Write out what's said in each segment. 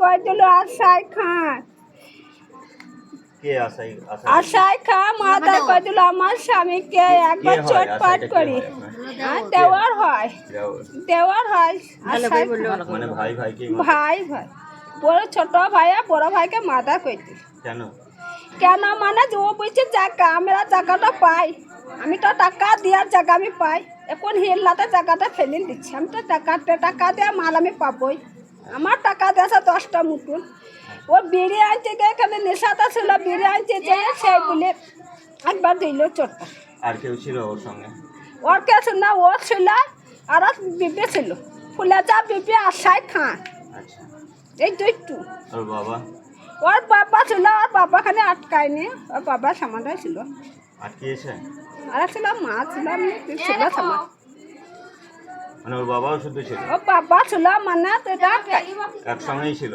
কই দিল আশাই খান কে আশাই কই দিল আমার স্বামীকে একবার? চটপাট করি। হয় দেওয়ার হয়। দেওয়ার। হয় মানে ভাই ভাই কি ভাই ভাই। বড় ছোট ভাইয়া বড় ভাইকে মাথা কই কেন? কেন মানে যে ও বলছে টাকা আমরা টাকাটা পাই। আমি তো টাকা দেওয়ার জায়গা আমি পাই। এখন হিল্লাতে টাকাটা ফেলে দিচ্ছি। আমি তো টাকা টাকা দেওয়া মাল আমি পাবোই। আমার টাকা দিয়েছে দশটা মুকুল। ও বিড়ি আনতে গিয়ে এখানে নেশাটা ছিল বিড়ি আনতে যে সেই বলে একবার দিল চোটটা আর কেউ ছিল ওর সঙ্গে? ওর কে ছিল না ও ছিল আর বিপি ছিল। ফুলে যা বিপি আশায় খান আচ্ছা। এই দুইটু। ওর বাবা? ওর বাবা ছিল ওর বাবা খানে আটকায়নি ওর বাবা সামানটাই ছিল। আটকিয়েছে? আর ছিল মা ছিল আমি ছিল সামান মানে ওর বাবাও শুধু ছিল। ও বাবা ছিল মানে একসঙ্গেই ছিল।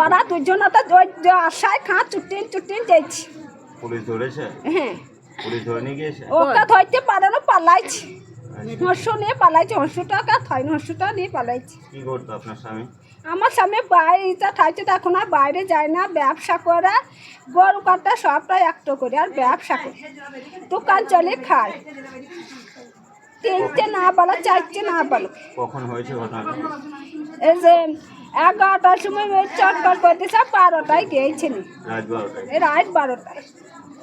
ওরা দুজনতে আশায় খা চুটিন চুটিন যাইছি। পুলিশ ধরেছে? হ্যাঁ। পুলিশ ধরে নিয়ে গিয়েছে? ওকে ধরতে পারে না পালাইছি। হর্ষ নিয়ে পালাইছি হর্ষটাকে থয়নি হর্ষটা নিয়ে পালাইছি। কি করতো আপনার স্বামী? আমার স্বামী বাইরে থাকছে তো এখন আর বাইরে যায় না ব্যবসা করে। গরু কাটা সবটাই একটা করে আর ব্যবসা করে। দোকান চলে খায়। তিনটে না বলো চারটে না বলো। কখন হয়েছে ঘটনাটা এই যে এগারোটার সময় ওই চটপট করতেছে বারোটায় গিয়েছেন রাত বারোটায়? রাত বারোটায়।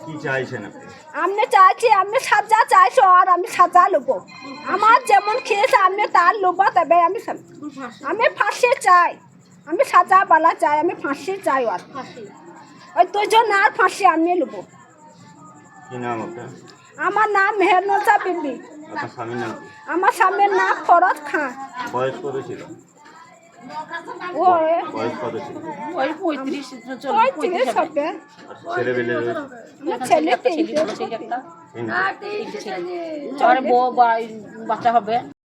কি চাইছেন আপনি? আমি চাইছি আমি সাজা চাইছি আর আমি সাজা নেব আমার যেমন খেয়েছে আমি তার নেব তবে আমি আমি ফাঁসি চাই। আমি সাজা বালা চাই আমি ফাঁসি চাই আর ওই দুজন আর ফাঁসি আমি নেব কি নাম আপনার? আমার নাম মেহরনজা বিবি। আপনার স্বামীর নাম কি? আমার স্বামীর নাম ফরজ খান। বয়স কত ছিল? ও বয়স কত ছিল? ওই পঁয়ত্রিশ হবে। আর ছেলে পেলে রয়েছে। আমার ছেলে তিনটে ছেলে একটা। তিনটে। আর বউ বা- বাচ্চা হবে।